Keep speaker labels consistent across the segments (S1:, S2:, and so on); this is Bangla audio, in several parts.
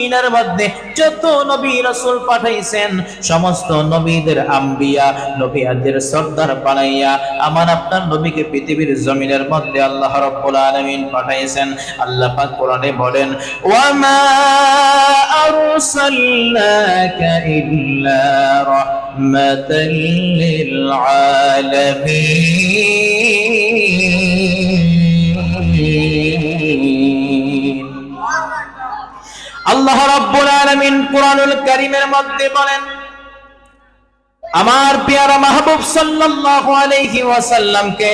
S1: দিনের মধ্যে যত নবী রাসূল পাঠাইছেন, সমস্ত নবীদের আম্বিয়া নবিয়াদের সর্দার বানাইয়া, আমার আপনার নবীকে পৃথিবীর জমিনের মধ্যে আল্লাহ রাব্বুল আলামিন পাঠাইছেন। আল্লাহ পাক কোরআনে বলেন, ওয়ামা আরসালনাকা ইল্লা রাহমাতাল লিল আলামিন। আল্লাহ রাব্বুল আলামিন কোরআনুল কারীমের মধ্যে বলেন আমার পেয়ারা মাহবুব সাল্লাল্লাহু আলাইহি ওয়াসাল্লামকে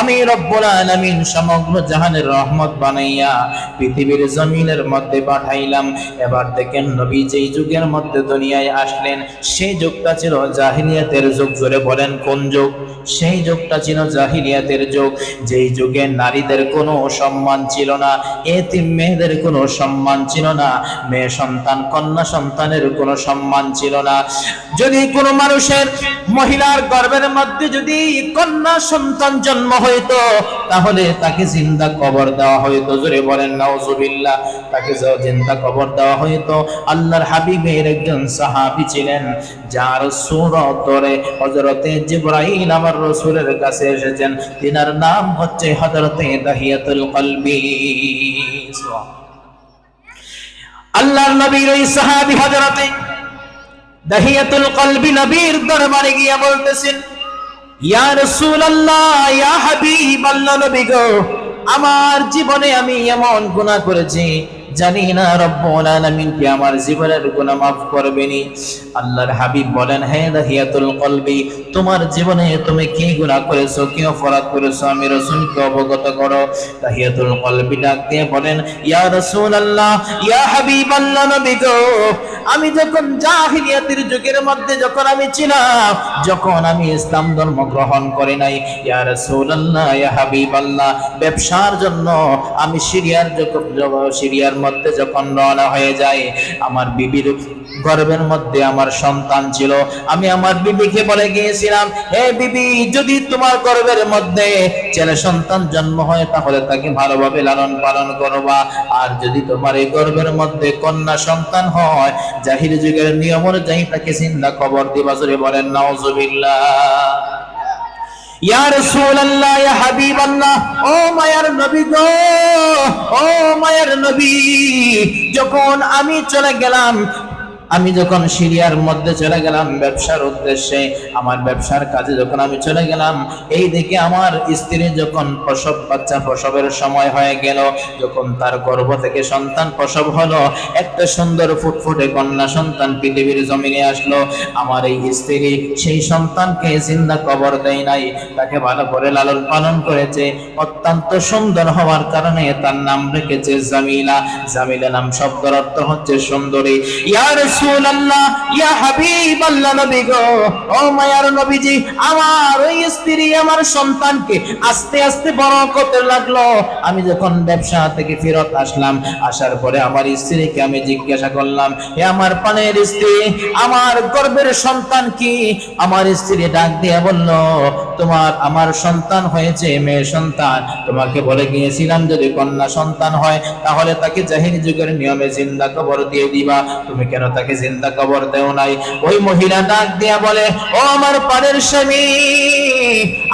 S1: আমি রব্বুল আলামিন সমগ্র জাহানের রহমত বানাইয়া পৃথিবীর জমিনের মধ্যে পাঠাইলাম। এবার দেখেন নবী যেই যুগের মধ্যে দুনিয়ায় আসলেন, সেই যুগটা ছিল জাহিলিয়াতের যুগ, জোরে বলেন কোন যুগ? সেই যুগটা ছিল জাহিলিয়াতের যুগ। যেই যুগে নারীদের কোনো সম্মান ছিল না, এতিম মেয়েদের কোনো সম্মান ছিল না, মেয়ে সন্তান, কন্যা সন্তানের কোনো সম্মান ছিল না। যদি কোনো মানুষের মহিলার গর্ভের মধ্যে যদি কন্যা সন্তান জন্ম হইতো, তাহলে তাকে জিন্দা কবর দেওয়া হইতো। জোরে বলেন, নাউজুবিল্লাহ, তাকে জিন্দা কবর দেওয়া হইতো, আল্লাহর হাবিবের একজন সাহাবী ছিলেন, যার সুরত ধরে হযরতে জিবরাইল আমার রাসূলের কাছে এসেছেন। তিনার নাম হচ্ছে হযরতে দাহিয়াতুল কলবি। আল্লাহর নবীর ওই সাহাবী হযরতে দাহিয়াতুল কলবি নবীর দরবারে গিয়া বলতেছেন, ইয়া রাসূলুল্লাহ, ইয়া হাবিবাল্লাহ নবী গো, আমার জীবনে আমি এমন গুনাহ করেছি কি আমার জীবনের গুনাহ করবেনি আল্লাহর হাবিব বলেন, হে কলবি, তোমার জীবনে তুমি কি গুনাহ করেছ, কি অপরাধ করেছ, আমি রাসূলকে অবগত করো। কলবি ডাক দিয়ে বলেন, ইয়া রাসূলুল্লাহ, ইয়া হাবিবাল্লাহ নবী গো, আমি যখন জাহিলিয়াতের যুগের মধ্যে যখন আমি ছিলাম, যখন আমি ইসলাম ধর্ম গ্রহণ করি নাই, ইয়া রাসূলুল্লাহ, ইয়া হাবিবাল্লাহ, ব্যবসার জন্য আমি সিরিয়ার যখন সিরিয়ার মধ্যে যখন রওনা হয়ে যাই আমার বিবির গর্ভের মধ্যে আমার সন্তান ছিল। আমি আমার বিবিকে বলে গিয়েছিলাম, হে বিবি, যদি তোমার গর্ভের মধ্যে ছেলে সন্তান জন্ম হয়, তাহলে তাকে ভালোভাবে লালন পালন করবা। আর যদি তোমার এই গর্বের মধ্যে কন্যা সন্তান হয়, জাহির যুগের নিয়ম অনুযায়ী তাকে চিন্তা খবর দিবা। বলেন, নাউজুবিল্লাহ। নবী নবী যখন আমি চলে গেলাম আমি যখন সিরিয়ার মধ্যে চলে গেলাম ব্যবসার উদ্দেশ্যে, আমার ব্যবসার কাজে যখন আমি চলে গেলাম, এই দিকে আমার স্ত্রী যখন প্রসব বাচ্চা প্রসবের সময় হয়ে গেল, যখন তার গর্ভ থেকে সন্তান প্রসব হলো, একটা সুন্দর ফুটফুটে কন্যা সন্তান পৃথিবীর জমিনে আসলো। আমার এই স্ত্রী সেই সন্তানকে জিন্দা কবর দেয় নাই, তাকে ভালো করে লালন পালন করেছে। অত্যন্ত সুন্দর হওয়ার কারণে তার নাম রেখেছে জামিলা। জামিলা নাম শব্দের অর্থ হচ্ছে সুন্দরী। ইয়া রাসূলুল্লাহ, ইয়া হাবিবাল্লাহ নবী গো, ও মায়ার নবীজি, আমার ওই স্ত্রী আমার সন্তানকে আস্তে আস্তে বড় করতে লাগল। আমি যখন ব্যবসা থেকে ফেরত আসলাম, আসার পরে আমার স্ত্রীকে আমি জিজ্ঞাসা করলাম, হে আমার পানের স্ত্রী, আমার গর্ভের সন্তান কি? আমার স্ত্রী ডাক দিয়ে বলল, তোমার আমার সন্তান হয়েছে, মেয়ে সন্তান। তোমাকে বলে গিয়েছিলাম যদি কন্যা সন্তান হয়, তাহলে তাকে জাহিরি যুগের নিয়মে জিন্দা কবর দিয়ে দিবা। তুমি কেন তাকে জিন্দা কবর দেও নাই। ওই মহিলা ডাক দিয়া বলে, ও আমার পানের স্বামী,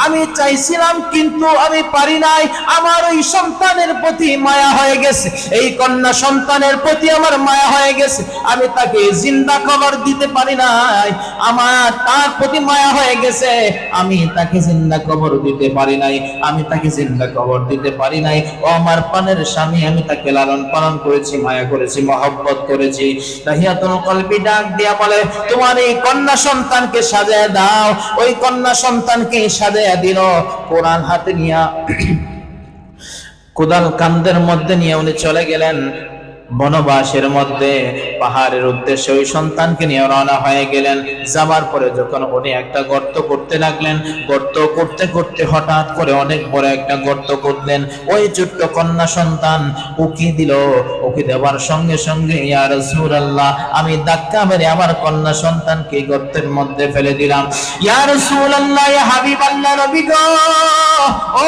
S1: আমি চাইছিলাম কিন্তু আমি পারি নাই। আমার ওই সন্তানের প্রতি মায়া হয়ে গেছে। এই কন্যা সন্তানের প্রতি আমার মায়া হয়ে গেছে। আমি তাকে জিন্দা কবর দিতে পারি নাই। আমার তার প্রতি মায়া হয়ে গেছে। আমি তাকে জিন্দা কবর দিতে পারি নাই। আমি তাকে জিন্দা কবর দিতে পারি নাই। ও আমার পানের স্বামী, আমি তাকে লালন পালন করেছি, মায়া করেছি, মহব্বত করেছি। দাহিয়াতুল কলবি ডাক দিয়া বলে, তোমার এই কন্যা সন্তানকে সাজায় দাও, ওই কন্যা সন্তানকে সাজায় দিল। কোরআন হাতে নিয়া কোদাল কান্দের মধ্যে নিয়ে উনি চলে গেলেন। বনবাসের মধ্যে পাহাড়ের উদ্দেশ্যে ওই সন্তানকে নিয়ে রওনা হয়ে গেলেন। যাবার পরে যখন উনি একটা গর্ত করতে লাগলেন, গর্ত করতে করতে হঠাৎ করে অনেক বড় একটা গর্ত করলেন। ওই ছোট্ট কন্যা সন্তান উকি দিল। উকি দেওয়ার সঙ্গে সঙ্গে, ইয়া রাসূলুল্লাহ, আমি ধাক্কা মেরে আমার কন্যা সন্তানকে গর্তের মধ্যে ফেলে দিলাম। ইয়া রাসূলুল্লাহ ইয়া হাবিবাল্লাহ নবী গো! ও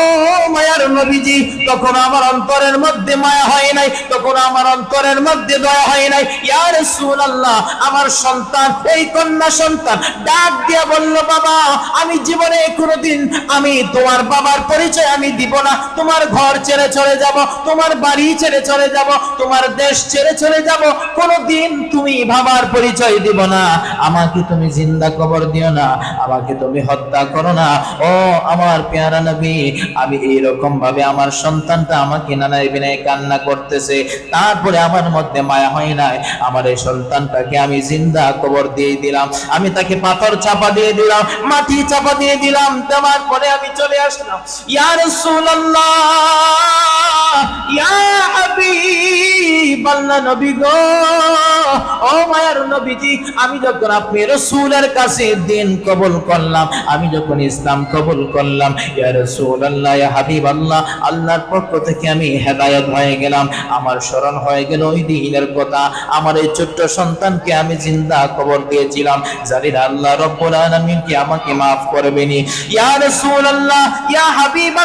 S1: মায়ার নবীজি, তখন আমার অন্তরের মধ্যে মায়া হয় নাই, তখন আমার অন্তর অন্তরের মধ্যে দয়া হয় নাই। ইয়া রাসূলুল্লাহ, আমার সন্তান, এই কন্যা সন্তান, ডাক দিয়া বলল, বাবা, আমি জীবনে কোনোদিন, আমি তোমার বাবার পরিচয় আমি দিব না। তোমার ঘর ছেড়ে চলে যাব, তোমার বাড়ি ছেড়ে চলে যাব, তোমার দেশ ছেড়ে চলে যাব। কোনোদিন তুমি বাবার পরিচয় দিব না। আমাকে তুমি জিন্দা কবর দিও না, আমাকে তুমি হত্যা করো না। ও আমার পেয়ারা নবী, আমি এইরকম ভাবে আমার সন্তানটা আমাকে নানায় বিনায় কান্না করতেছে। তারপরে আমার মধ্যে মায়া হয় নাই। আমার এই সন্তানটাকে আমি জিন্দা কবর দিয়ে দিলাম। আমি তাকে পাথর চাপা দিয়ে দিলাম, মাটি চাপা দিয়ে দিলাম। দেওয়ার পরে আমি চলে আসলাম। ইয়া রাসূলুল্লাহ, ইয়া হাবিব আল্লাহ নবী গো, ও মায়ার নবীজি, আমি যখন আপনি রসুলের কাছে দিন কবুল করলাম, আমি যখন ইসলাম কবুল করলাম, ইয়া রাসূলুল্লাহ, ইয়া হাবিব আল্লাহ আল্লাহর পক্ষ থেকে আমি হেদায়েত হয়ে গেলাম। আমার স্মরণ হয়ে গেল ওই দিনের কথা। আমার এই ছোট্ট সন্তানকে আমি জিন্দা কবর দিয়েছিলাম। জানি না আল্লাহ রব্বুল আলামিন কি আমাকে maaf করবেনি ইয়া রাসূলুল্লাহ, ইয়া হাবিব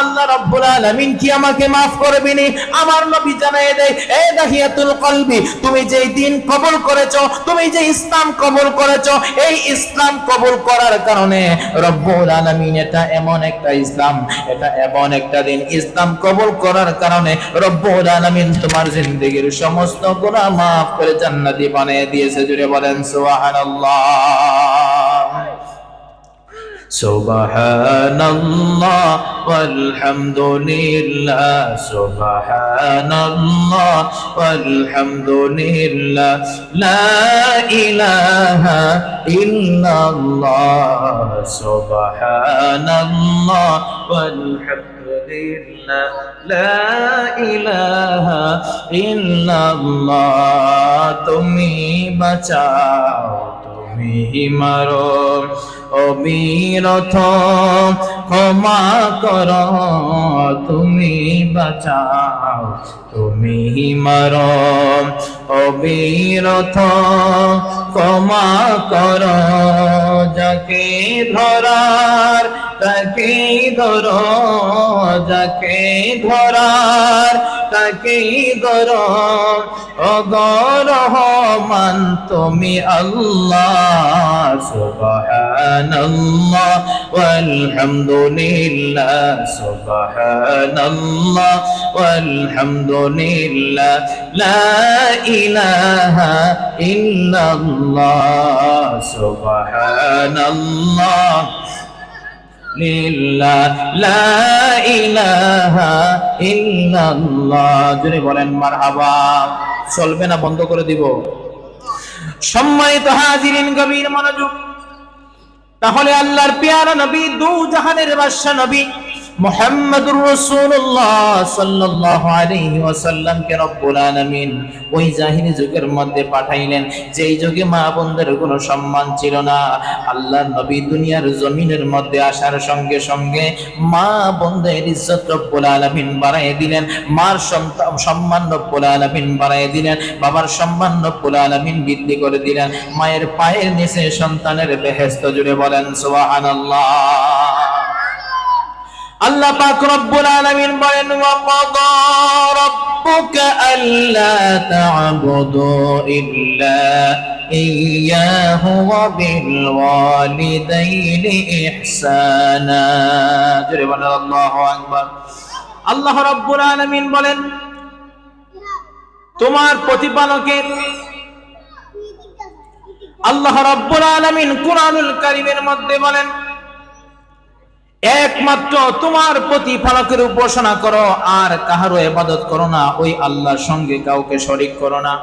S1: আল্লাহ রব্বুল আলামিন কি আমাকে maaf করবেনি আমার নবী জানায় দেয়, এ দাহিয়াতুল কলবি, তুমি যেই দিন কবুল করেছ, তুমি যে ইসলাম কবুল করেছ, এই ইসলাম কবুল করার কারণে রব্বুল আলামিন এটা এমন একটা ইসলাম, এটা এমন একটা দিন। ইসলাম কবুল করার কারণে রব্বুল আলামিন তোমার জিন্দগির সমস্ত গুনাহ মাফ করে জান্নাতি বানিয়ে দিয়েছে জুড়ে বলেন সুবহানাল্লাহ। সুবহানাল্লাহ আলহামদুলিল্লাহ সুবহানাল্লাহ আলহামদুলিল্লাহ লা ইলাহা ইল্লাল্লাহ, সুবহানাল্লাহ আলহামদুলিল্লাহ إله إلا الله سبحان الله والحمد لله لا إله إلا الله তুমি বাঁচাও তুমি মারো অবিরথ ক্ষমা কর তুমি বাঁচাও তুমি মার অবিরথ ক্ষমা কর যাকে ধরার তাকে ধর যাকে ধরার তাকে ধর অগরহমান তুমি আল্লাহ সুবহানাল্লাহ walhamdulillah subhanallah walhamdulillah la ilaha illallah subhanallah লিল্লাহ লা ইলাহা ইল্লাল্লাহ। চলবে না, বন্ধ করে দিব। সম্মানিত হাজিরিন, গভীর মনোযোগ। তাহলে আল্লাহর পেয়ারা নবী, দু জাহানের বাদশা নবী মুহাম্মদুর রাসূলুল্লাহ সাল্লাল্লাহু আলাইহি ওয়াসাল্লামকে রব্বুল আলামিন ওই জাহিনী যুগের মধ্যে পাঠাইলেন। যেই যুগে মা বোনদের কোনো সম্মান ছিল না। আল্লাহর নবী দুনিয়ার জমিনের মধ্যে আসার সঙ্গে সঙ্গে মা বোনদের ইজ্জত রব্বুল আলামিন বাড়ায় দিলেন। মার সম্মান রব্বুল আলামিন বাড়ায় দিলেন। বাবার সম্মান রব্বুল আলামিন বৃদ্ধি করে দিলেন। মায়ের পায়ের নিচে সন্তানের বেহেশত জুড়ে বলেন, সুবহানাল্লাহ। আল্লাহ পাক রব্বুল আলামিন বলেন, ওয়া ক্বাদা রাব্বুকা আল্লা তা'বুদু ইল্লা ইয়্যাহু ওয়া বিল ওয়ালিদাইনি ইহসানা। জোরে বলেন, আল্লাহু আকবার। আল্লাহ রাব্বুল আলামিন বলেন, তোমার প্রতিপালকের আল্লাহ রাব্বুল আলামিন কুরআনুল কারীমের মধ্যে বলেন একমাত্র তোমার প্রতি প্রতিপালকের উপাসনা করো, আর কাহারও ইবাদত করো না, ওই আল্লাহর সঙ্গে কাউকে শরিক করো না।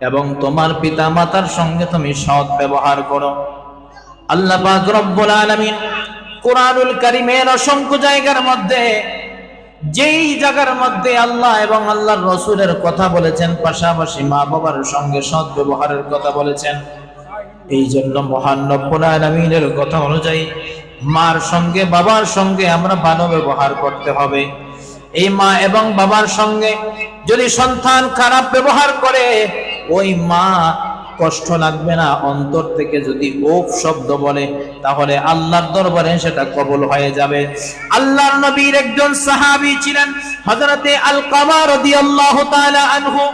S1: এবং তোমার পিতা মাতার সঙ্গে তুমি সৎ ব্যবহার করো। আল্লাহ পাক রব্বুল আলামিন কোরআনুল কারীমের অসংখ্য জায়গার মধ্যে, যেই জায়গার মধ্যে আল্লাহ এবং আল্লাহর রসুলের কথা বলেছেন, পাশাপাশি মা বাবার সঙ্গে সৎ ব্যবহারের কথা বলেছেন। এই জন্য মহান রব্বুল আলামিনের কথা অনুযায়ী মার সঙ্গে, বাবার সঙ্গে আমরা ভালো ব্যবহার করতে হবে। এই মা এবং বাবার সঙ্গে যদি সন্তান খারাপ ব্যবহার করে, ওই মা কষ্ট লাগবে না। অন্তর থেকে যদি ওফ শব্দ বলে, তাহলে আল্লাহর দরবারে সেটা কবুল হয়ে যাবে। আল্লাহর নবীর একজন সাহাবী ছিলেন, হযরতে আল-কামা রাদিয়াল্লাহু তাআলা আনহু।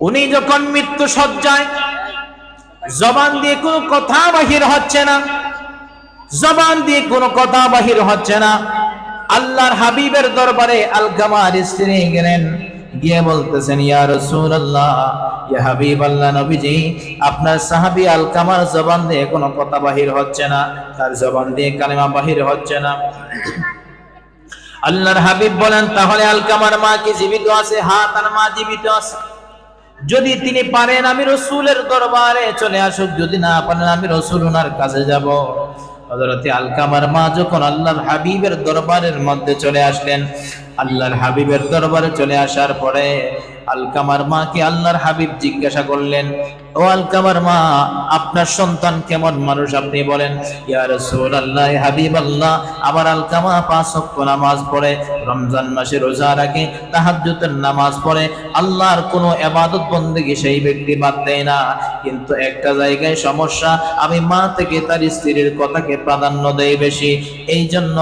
S1: উনি যখন মৃত্যু সজ্জায় জবান দিয়ে কোনো কথা বাহির হচ্ছে না জবান দিয়ে কোনো কথা বাহির হচ্ছে না। আল্লাহর হাবিবের দরবারে আলকামার স্ত্রী গেলেন, গিয়ে বলতেছেন, ইয়া রাসূলুল্লাহ আল্লাহ হচ্ছে না আল্লাহর হাবিব বলেন, তাহলে আলকামার মা কি জীবিত আছে? মা জীবিত আছে। যদি তিনি পারেন, আমি রসুলের দরবারে চলে আসুক, যদি না পারেন, আমি রসুল ওনার কাছে যাব। হযরতে আলকামার মা যখন আল্লাহর হাবিবের দরবারের মধ্যে চলে আসলেন আল্লাহর হাবিবের দরবারে চলে আসার পরে আলকামার মাকে আল্লাহর হাবিব জিজ্ঞাসা করলেন, ও আলকামার মা, আপনার সন্তান কেমন মানুষ আপনি বলেন? ইয়া রাসূলুল্লাহ হাবিব আল্লাহ আমার আলকামা পাঁচ ওয়াক্ত নামাজ পড়ে, রমজান মাসে রোজা রাখে, তাহাজ্জুদের নামাজ পড়ে, আল্লাহর কোনো ইবাদত বন্দেগী সেই ব্যক্তি বাদ দেয় না। কিন্তু একটা জায়গায় সমস্যা, আমি মা থেকে তার স্ত্রীর কথাকে প্রাধান্য দেই বেশি। এই জন্য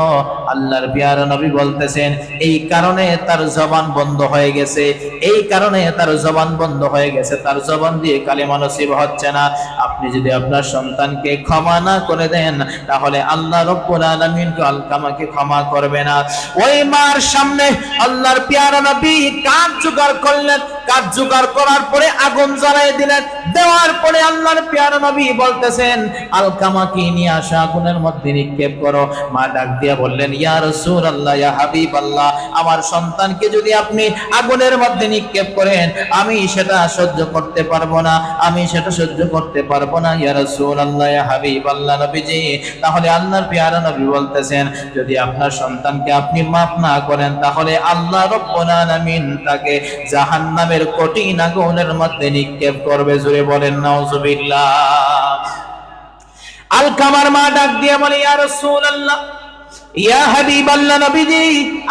S1: আল্লাহর পিয়ারা নবী বলতেছেন, এই কারণে তার জবান বন্ধ হয়ে গেছে। এই কারণে তার জবান বন্ধ হয়ে গেছে। তার জবান দিয়ে কালিমা নসিব হচ্ছে না। আপনি যদি আপনার সন্তানকে ক্ষমা না করে দেন, তাহলে আল্লাহ রব্বুল আলামিন আলকামাকে ক্ষমা করবে না। ওই মার সামনে আল্লাহর পিয়ারা নবী কাঠ জোগাড় করলেন। কাঠ জোগাড় করার পরে আগুন জ্বালাই দিলেন। দেওয়ার পরে আল্লাহর পিয়ারা নবী বলতেছেন আলকামাকে নিয়ে আসা? আগুনের মধ্যে নিক্ষেপ করো। মা ডাক দিয়া বললেন, ইয়া রাসূলুল্লাহ, ইয়া হাবিবাল্লাহ আমার সন্তানকে যদি আপনি আগুনের মধ্যে নিক্ষেপ করেন, আমি সেটা সহ্য করতে পারব না, আমি সেটা সহ্য করতে পারব না। ইয়া রাসূলুল্লাহ, ইয়া হাবিবাল্লাহ, নবীজি, তাহলে আল্লাহর পিয়ারা নবী বলতেছেন, যদি আপনার সন্তানকে আপনি মাফ না করেন, তাহলে আল্লাহ রব্বুল তাকে জাহান্নামের কঠিন আগুনের মধ্যে নিক্ষেপ করবে। জুড়ে বলেন, নাউজুবিল্লাহ। আলকামার মা ডাক দিয়ে বলে, ইয়া রাসূলুল্লাহ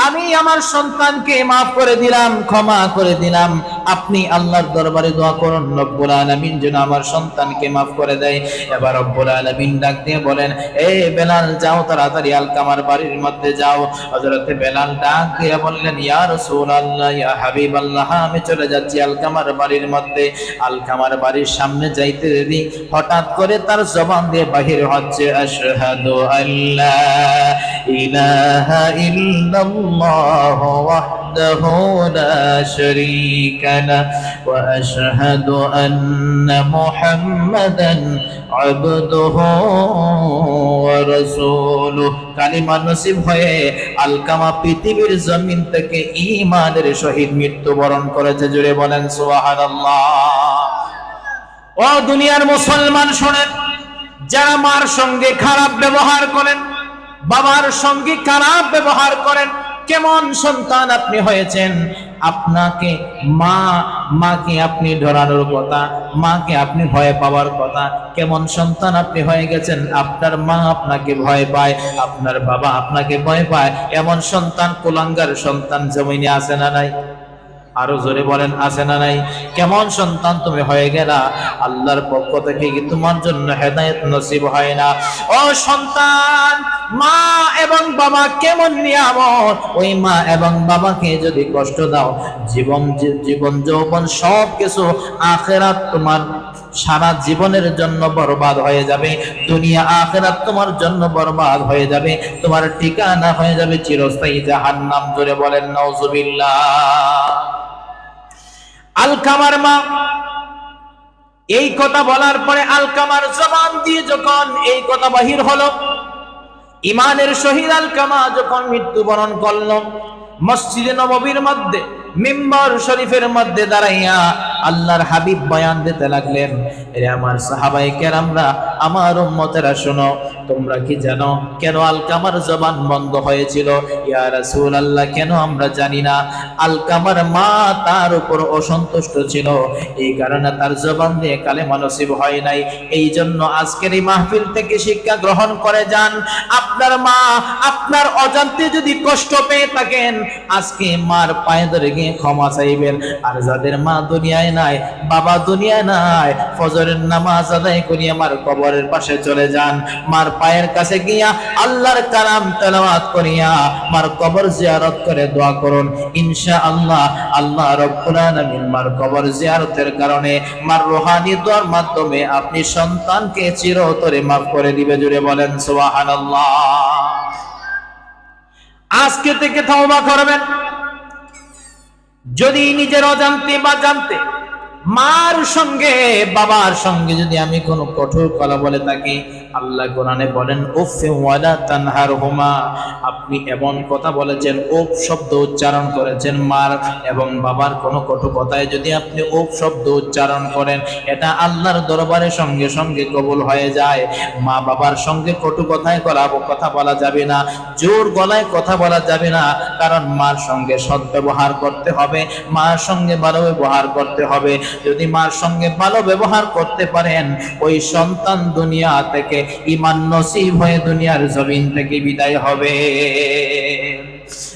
S1: আমি আমার সন্তানকে maaf করে দিলাম, ক্ষমা করে দিলাম। আপনি আল্লাহর দরবারে দোয়া করুন, রব্বুল আলামিন যেন আমার সন্তানকে maaf করে দেয়। এবার রব্বুল আলামিন ডাক দিয়ে বলেন এই বেলাল, যাও তাড়াতাড়ি আলকামার বাড়ির মধ্যে যাও। হযরতে বেলাল ডাক দিয়ে বললেন, ইয়া রাসূলুল্লাহ, ইয়া হাবিব আল্লাহ আমি চলে যাচ্ছি আলকামার বাড়ির মধ্যে। আলকামার বাড়ির সামনে যাইতে দেরি। হঠাৎ করে তার জবান দিয়ে বাহির হচ্ছে, আশহাদু আল্লাহ ইল্লাল্লাহ ওয়াহদাহু লা শারীকা লা ওয়া আশহাদু আন্না মুহাম্মাদান আবদুহু ওয়া রাসূলুহু। কালিমা নসিব হয়ে আলকামা পৃথিবীর জমিন থেকে ঈমানের সহিত মৃত্যুবরণ করেছে, জুড়ে বলেন সুবহানাল্লাহ। ও দুনিয়ার মুসলমান শোনেন, যারা মার সঙ্গে খারাপ ব্যবহার করেন বাবার সঙ্গে খারাপ ব্যবহার করেন, কেমন সন্তান আপনি হয়েছেন? আপনাকে মা, মাকে আপনি ধরানোর কথা, মাকে আপনি ভয় পাওয়ার কথা, কেমন সন্তান আপনি হয়ে গেছেন? আপনার মা আপনাকে ভয় পায়, আপনার বাবা আপনাকে ভয় পায়, এমন সন্তান, কুলাঙ্গার সন্তান জমিনে আছে না নাই? আরও জোরে বলেন, আছে না নাই? কেমন সন্তান তুমি হয়ে গেলা? আল্লাহর পক্ষ থেকে তোমার জন্য হেদায়েত নসিব হয় না? ও সন্তান মা এবং বাবা কেমন নিয়ামত? ওই মা এবং বাবাকে যদি কষ্ট দাও, জীবন জীবন যৌবন সব কিছু আখেরাত তোমার সারা জীবনের জন্য বরবাদ হয়ে যাবে। দুনিয়া আখেরাত তোমার জন্য বরবাদ হয়ে যাবে। তোমার ঠিকানা হয়ে যাবে চিরস্থায়ী জাহান্নাম। জোরে বলেন, নাউজুবিল্লাহ। আলকামার মা, এই কথা বলার পরে আলকামার জবান দিয়ে যখন এই কথা বাহির হলো ইমানের শহীদ আল কামা যখন মৃত্যুবরণ করল মসজিদে নববীর মধ্যে মিম্বর শরীফের মধ্যে দাঁড়াইয়া আল্লাহর হাবিব বয়ান দিতে লাগলেন, এরে আমার সাহাবাই কেরামরা, আমার উম্মতেরা শোনো, তোমরা কি জানো কেন আলকামার জবান বন্ধ হয়েছিল? ইয়া রাসূল আল্লাহ কেন আমরা জানি না? আলকামার মা তার উপর অসন্তুষ্ট ছিল। এই কারণে তার জবান দিয়ে কালেমা নসিব হয় নাই। এই জন্য আজকের এই মাহফিল থেকে শিক্ষা গ্রহণ করে যান। আপনার মা আপনার অজান্তে যদি কষ্ট পেয়ে থাকেন, আজকে মার পায়ে ধরে গিয়ে ক্ষমা চাইবেন। আর যাদের মা দুনিয়ায় নাই, বাবা নাই। ফজরের নামাজ আদায় করি, আমার কবরের পাশে চলে যান। মার পায়ের কাছে গিয়া আল্লাহর কালাম তেলাওয়াত করিয়া মার কবর জিয়ারত করে দোয়া করুন। ইনশা আল্লাহ আল্লাহ রব্বুল আলামিন মার কবর জিয়ারতের কারণে মার রোহানি দোয়ার মাধ্যমে আপনি সন্তানকে চিরতরে মাফ করে দিবে জুড়ে বলেন সুবহানাল্লাহ। আজকে থেকে তওবা করবেন। যদি নিজের অজান্তে বা জানতে মার সঙ্গে, বাবার সঙ্গে যদি আমি কোনো কঠোর কথা বলে থাকি, আল্লাহ কোরআনে বলেন উফে ওয়ালা তানহার হুমা আপনি এমন কথা বলেছেন, উফ শব্দ উচ্চারণ করেছেন মার এবং বাবার কোনো কটু কথায় যদি আপনি উফ শব্দ উচ্চারণ করেন, এটা আল্লাহর দরবারে সঙ্গে সঙ্গে কবুল হয়ে যায়। মা বাবার সঙ্গে কটু কথায় করা, কথা বলা যাবে না, জোর গলায় কথা বলা যাবে না, কারণ মার সঙ্গে সদ্ব্যবহার করতে হবে, মার সঙ্গে ভালো ব্যবহার করতে হবে। যদি মার সঙ্গে ভালো ব্যবহার করতে পারেন, ওই সন্তান দুনিয়া থেকে ইমান নসিব হয়ে দুনিয়ার জমিন থেকে বিদায় হবে।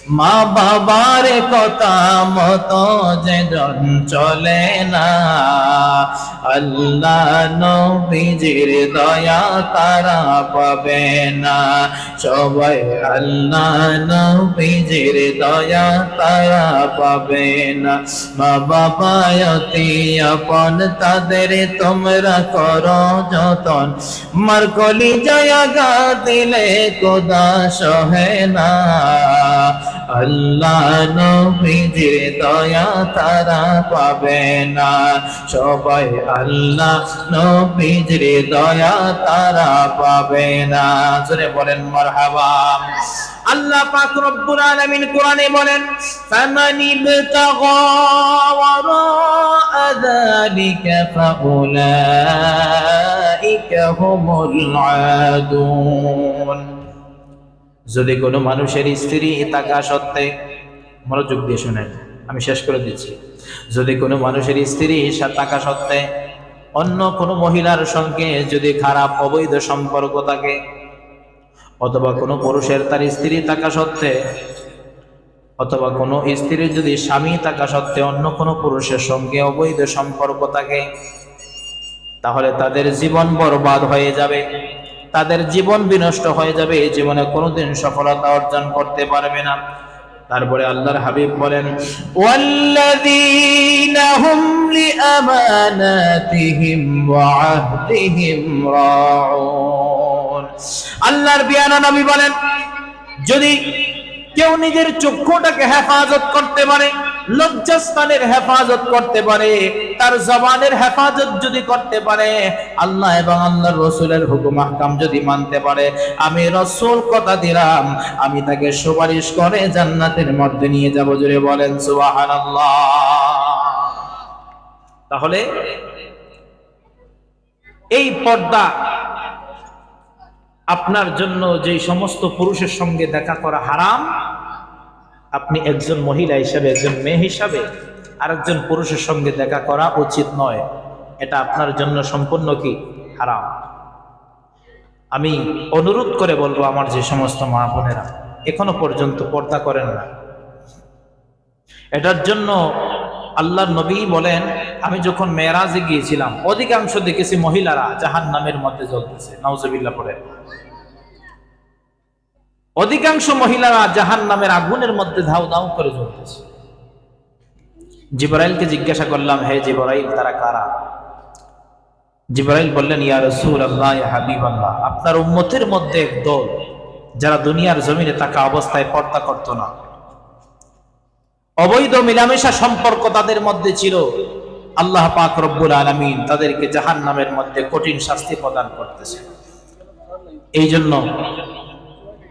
S1: মা বাবার কথা মতো যেজন চলে না। আল্লাহ নবীজির দয়া তারা পাবে না। সবাই আল্লাহ নবীজির দয়া তারা পাবে না। মা বাবা অতি আপন, তাদের তোমরা করো যতন। মার কলি জায়গা দিলে কোদা সহে না। আল্লাহ নবীজির দয়া তারা পাবে না। সবাই আল্লাহ নবীজির দয়া তারা পাবে না। জোরে বলেন, মারহাবা। আল্লাহ পাক রব্বুল আলামিন কোরআনে বলেন, ফামান ইবতাগা ওয়ারা যালিকা ফাউলাইকা হুমুল আদুন। যদি কোনো মানুষের স্ত্রী থাকা সত্ত্বে, মনোযোগ দিয়ে শুনেন, আমি শেষ করে দিচ্ছি। যদি কোনো মানুষের স্ত্রী থাকা সত্ত্বে, অন্য কোনো মহিলার সঙ্গে যদি খারাপ অবৈধ সম্পর্ক থাকে, অথবা কোনো পুরুষের তার স্ত্রী থাকা সত্ত্বে, অথবা কোনো স্ত্রীর যদি স্বামী থাকা সত্ত্বে অন্য কোনো পুরুষের সঙ্গে অবৈধ সম্পর্ক থাকে, তাহলে তাদের জীবন বরবাদ হয়ে যাবে। তাদের জীবন বিনষ্ট হয়ে যাবে, এই জীবনে কোনোদিন সফলতা অর্জন করতে পারবে না। তারপরে আল্লাহর হাবিব বলেন আল্লাহর বিয়ানা নবী বলেন, যদি কেউ নিজের চক্ষুটাকে হেফাজত করতে পারে লজ্জাস্থানের হেফাজত করতে পারে, তার জবানের হেফাজত যদি করতে পারে, আল্লাহ এবং রসুলের হুকুম যদি মানতে পারে, আমি রসুল কথা দিলাম, আমি তাকে সুপারিশ করে জান্নাতের মধ্যে নিয়ে যাব জুড়ে বলেন সুবাহান তাহলে, এই পর্দা আপনার জন্য যে সমস্ত পুরুষের সঙ্গে দেখা করা হারাম আপনি একজন মহিলা হিসাবে, একজন মেয়ে হিসাবে আরেকজন পুরুষের সঙ্গে দেখা করা উচিত নয়। এটা আপনার জন্য সম্পূর্ণ কি? হারাম। আমি অনুরোধ করে বলব আমার যে সমস্ত মা বোনেরা, এখনও পর্যন্ত পর্দা করেন না। এটার জন্য আল্লাহ নবী বলেন, আমি যখন মেয়েরাজে গিয়েছিলাম, অধিকাংশ দেখেছি মহিলারা জাহান নামের মধ্যে জ্বলতেছে নওজবিল্লা পরে অধিকাংশ মহিলারা জাহান নামের আগুনের মধ্যে ধাউ ধাউ করে জ্বলতেছে। জিবরাইলকে জিজ্ঞাসা করলাম, হে জিবরাইল, তারা কারা? জিবরাইল বললেন, ইয়া রসুল আল্লাহ হাবিব আল্লাহ আপনার উম্মতের মধ্যে এক দল, যারা দুনিয়ার জমিনে থাকা অবস্থায় পর্দা করত না। অবৈধ মিলামেশা সম্পর্ক তাদের মধ্যে ছিল। আল্লাহ পাক রব্বুল আলমিন তাদেরকে জাহান নামের মধ্যে কঠিন শাস্তি প্রদান করতেছে এই জন্য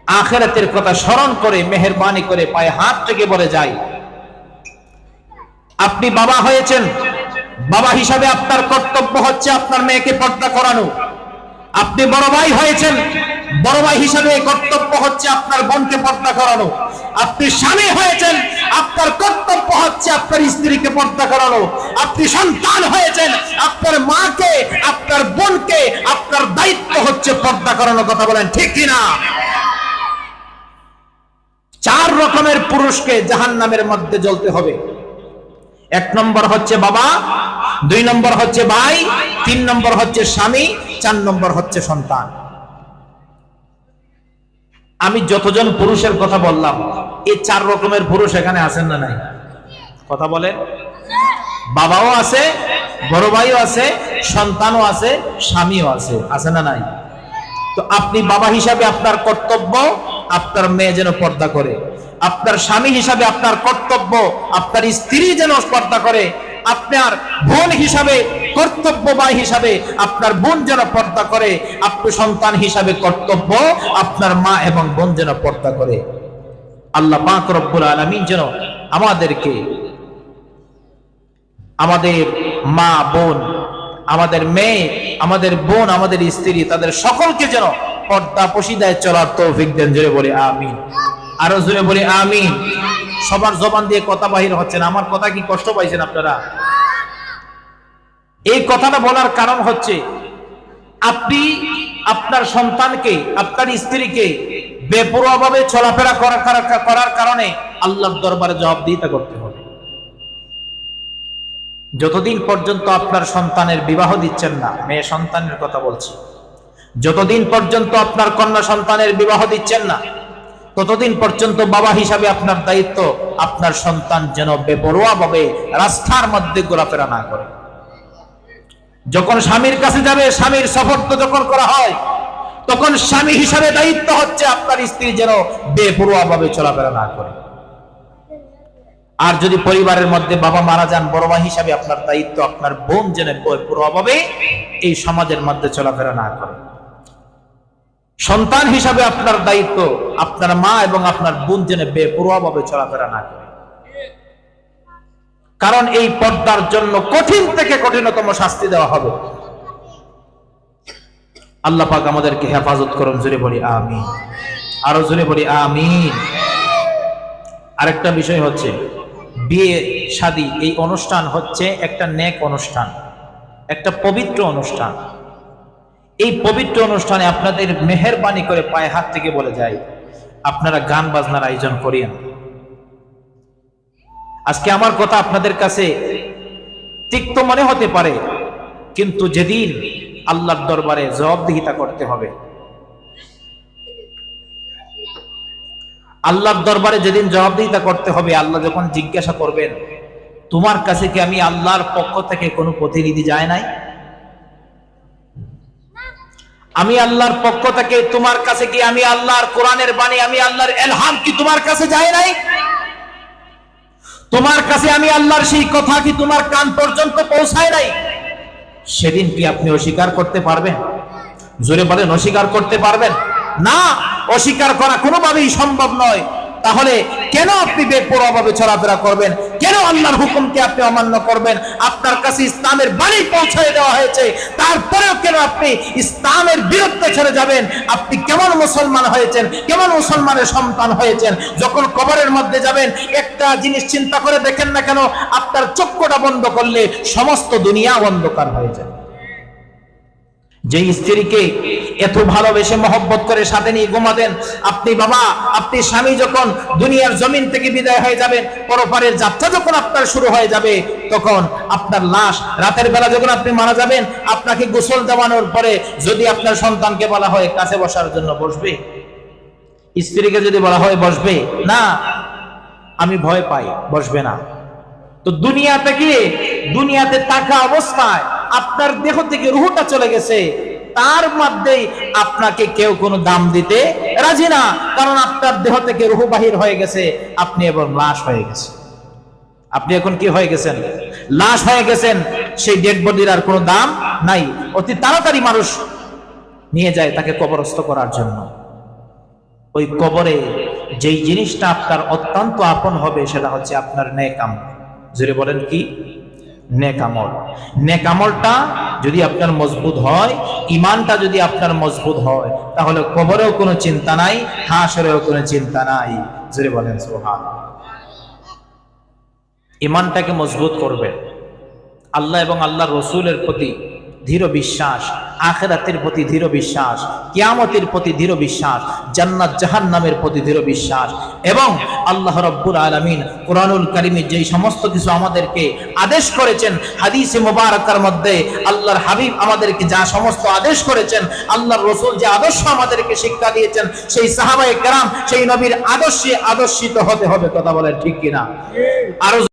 S1: আখেরাতের কথা স্মরণ করে, মেহরবানি করে পায়ে হাত থেকে বলে যাই। আপনি বাবা হয়েছেন। বাবা হিসাবে আপনার কর্তব্য হচ্ছে আপনার মেয়েকে পর্দা করানো। আপনি বড় ভাই হয়েছেন। বড় ভাই হিসাবে কর্তব্য হচ্ছে আপনার বোনকে পর্দা করানো। আপনি স্বামী হয়েছেন। আপনার কর্তব্য হচ্ছে আপনার স্ত্রীকে পর্দা করানো। আপনি সন্তান হয়েছেন। আপনার মাকে, আপনার বোনকে, আপনার দায়িত্ব হচ্ছে পর্দা করানো কথা বলেন। ঠিক কিনা? চার রকমের পুরুষকে জাহান নামের মধ্যে জ্বলতে হবে। এক নম্বর হচ্ছে বাবা, দুই নম্বর হচ্ছে ভাই, তিন নম্বর হচ্ছে স্বামী, চার নম্বর হচ্ছে সন্তান। আমি যতজন পুরুষের কথা বললাম এই চার রকমের পুরুষ এখানে আছেন না নাই? কথা বলে? বাবাও আছে, বড় ভাইও আছে, সন্তানও আছে, স্বামীও আছে আছে না নাই? তো আপনি বাবা হিসাবে আপনার কর্তব্য আপনার মেয়ে যেন পর্দা করে। আপনার স্বামী হিসাবে আপনার কর্তব্য, আপনার স্ত্রী যেন পর্দা করে। আপনার বোন হিসাবে, কর্তব্যবান হিসাবে আপনার বোন যেন পর্দা করে। আপনি সন্তান হিসাবে কর্তব্য আপনার মা এবং বোন যেন পর্দা করে। আল্লাহ পাক রব্বুল আলামিন যেন আমাদেরকে, আমাদের মা, বোন, আমাদের মেয়ে, আমাদের বোন, আমাদের স্ত্রী, তাদের সকলকে যেন পর্দা পশিদায় চলার তৌফিক দেন, জোরে বলে আমিন। আরও জোরে বলে আমিন। সবার জবান দিয়ে কথা বাহির হচ্ছে না। আমার কথা কি কষ্ট পাইছেন আপনারা? এই কথাটা বলার কারণ হচ্ছে, আপনি আপনার সন্তানকে, আপনার স্ত্রীকে বেপরোয়াভাবে চলাফেরা করার করার কারণে আল্লাহর দরবারে জবাবদিহিতা করতে হবে। যতদিন পর্যন্ত আপনার সন্তানের বিবাহ দিচ্ছেন না, মেয়ে সন্তানের কথা বলছি। যতদিন পর্যন্ত আপনার কন্যা সন্তানের বিবাহ দিচ্ছেন না, ততদিন পর্যন্ত বাবা হিসাবে আপনার দায়িত্ব আপনার সন্তান যেন বেপরোয়া ভাবে রাস্তার মধ্যে ঘোরাফেরা না করে। যখন স্বামীর কাছে যাবে, স্বামীর সফর তো যখন করা হয়, তখন স্বামী হিসাবে দায়িত্ব হচ্ছে আপনার স্ত্রী যেন বেপরোয়া ভাবে চলাফেরা না করে। আর যদি পরিবারের মধ্যে বাবা মারা যান, বড় ভাই হিসাবে আপনার দায়িত্ব আপনার বোন যেন পুরোভাবে এই সমাজের মধ্যে চলাফেরা না করে। সন্তান হিসাবে আপনার দায়িত্ব, আপনার মা এবং আপনার বোন যেন বেপরোয়াভাবে চলাফেরা না করে। কারণ এই পর্দার জন্য কঠিন থেকে কঠিনতম শাস্তি দেওয়া হবে। আল্লাহ পাক আমাদেরকে হেফাজত করুন, জোরে বলি আমি আরও জোরে বলি আমি আরেকটা বিষয় হচ্ছে, বিয়ে, শাদী, এই অনুষ্ঠান হচ্ছে একটা নেক অনুষ্ঠান, একটা পবিত্র অনুষ্ঠান। এই পবিত্র অনুষ্ঠানে আপনাদের মেহরবানি করে পায়ে হাত থেকে বলে যায় আপনারা গান বাজনার আয়োজন করিয়েন। আজকে আমার কথা আপনাদের কাছে তিক্ত মনে হতে পারে, কিন্তু যেদিন আল্লাহর দরবারে জবাবদিহিতা করতে হবে, আল্লাহর দরবারে যেদিন জবাবদিহিতা করতে হবে, আল্লাহ যখন জিজ্ঞাসা করবেন, তোমার কাছে কি আমি আল্লাহর পক্ষ থেকে কোনো প্রতিনিধি যায় নাই? আমি আল্লাহর পক্ষ থেকে তোমার কাছে কি আমি আল্লাহর কোরআনের বাণী, আমি আল্লাহর এলহাম কি তোমার কাছে যায় নাই? তোমার কাছে আমি আল্লাহর সেই কথা কি তোমার কান পর্যন্ত পৌঁছায় নাই? সেদিন কি আপনি অস্বীকার করতে পারবেন? জোরে বলেন, অস্বীকার করতে পারবেন? না, অস্বীকার করা কোনোভাবেই সম্ভব নয়। তাহলে কেন আপনি বেপরোয়াভাবে চলাফেরা করবেন? কেন আল্লাহর হুকুমকে আপনি অমান্য করবেন? আপনার কাছে ইসলামের বাণী পৌঁছায় দেওয়া হয়েছে। তারপরেও কেন আপনি ইসলামের বিরুদ্ধে ছেড়ে যাবেন? আপনি কেমন মুসলমান হয়েছেন? কেমন মুসলমানের সন্তান হয়েছেন? যখন কবরের মধ্যে যাবেন, একটা জিনিস চিন্তা করে দেখেন না কেন, আপনার চক্ষুটা বন্ধ করলে সমস্ত দুনিয়া অন্ধকার হয়ে যায়। যে স্ত্রীকে এত ভালোবেসে মহব্বত করে সাথে নিয়ে ঘুমাতেন, আপনি বাবা, আপনি স্বামী যখন দুনিয়ার জমিন থেকে বিদায় হয়ে যাবেন, পরপারের যাত্রা যখন আপনার শুরু হয়ে যাবে, তখন আপনার লাশ রাতের বেলা যখন আপনি মারা যাবেন, আপনাকে গোসল দেওয়ানোর পরে যদি আপনার সন্তানকে বলা হয় কাছে বসার জন্য বসবে? স্ত্রীকে যদি বলা হয় বসবে? না, আমি ভয় পাই, বসবে না। তো দুনিয়াতে গিয়ে দুনিয়াতে থাকা অবস্থায় আপনার দেহ থেকে রুহটা চলে গেছে, তার মধ্যেই আপনাকে কেউ কোনো দাম দিতে রাজি না, কারণ আপনার দেহ থেকে রুহ বাহির হয়ে গেছে, আপনি এবং লাশ হয়ে গেছে আপনি এখন কি হয়ে গেছেন? লাশ হয়ে গেছেন, সেই ডেড বডির আর কোনো দাম নাই। অতি তাড়াতাড়ি মানুষ নিয়ে যায় তাকে কবরস্থ করার জন্য। ওই কবরে যেই জিনিসটা আপনার অত্যন্ত আপন হবে, সেটা হচ্ছে আপনার নেকাম জুড়ে বলেন কি? নেকামল। নেকামলটা যদি আপনার মজবুত হয় ইমানটা যদি আপনার মজবুত হয়, তাহলে কবরেও কোনো চিন্তা নাই, হাঁসরেও কোনো চিন্তা নাই। জোরে বলেন সোহান ইমানটাকে মজবুত করবে। আল্লাহ এবং আল্লাহ রসুলের প্রতি দৃঢ় বিশ্বাস, আখেরাতের প্রতি দৃঢ় বিশ্বাস, কিয়ামতের প্রতি দৃঢ় বিশ্বাস, জান্নাত, জাহান্নামের প্রতি দৃঢ় বিশ্বাস এবং আল্লাহ রব্বুল আলমিন কোরআনুল কারিমে যেই সমস্ত কিছু আমাদেরকে আদেশ করেছেন, হাদিসে মোবারকার মধ্যে আল্লাহর হাবিব আমাদেরকে যা সমস্ত আদেশ করেছেন, আল্লাহর রসুল যে আদর্শ আমাদেরকে শিক্ষা দিয়েছেন, সেই সাহাবায়ে কেরাম, সেই নবীর আদর্শে আদর্শিত হতে হবে, কথা বলেন ঠিক কিনা? আরও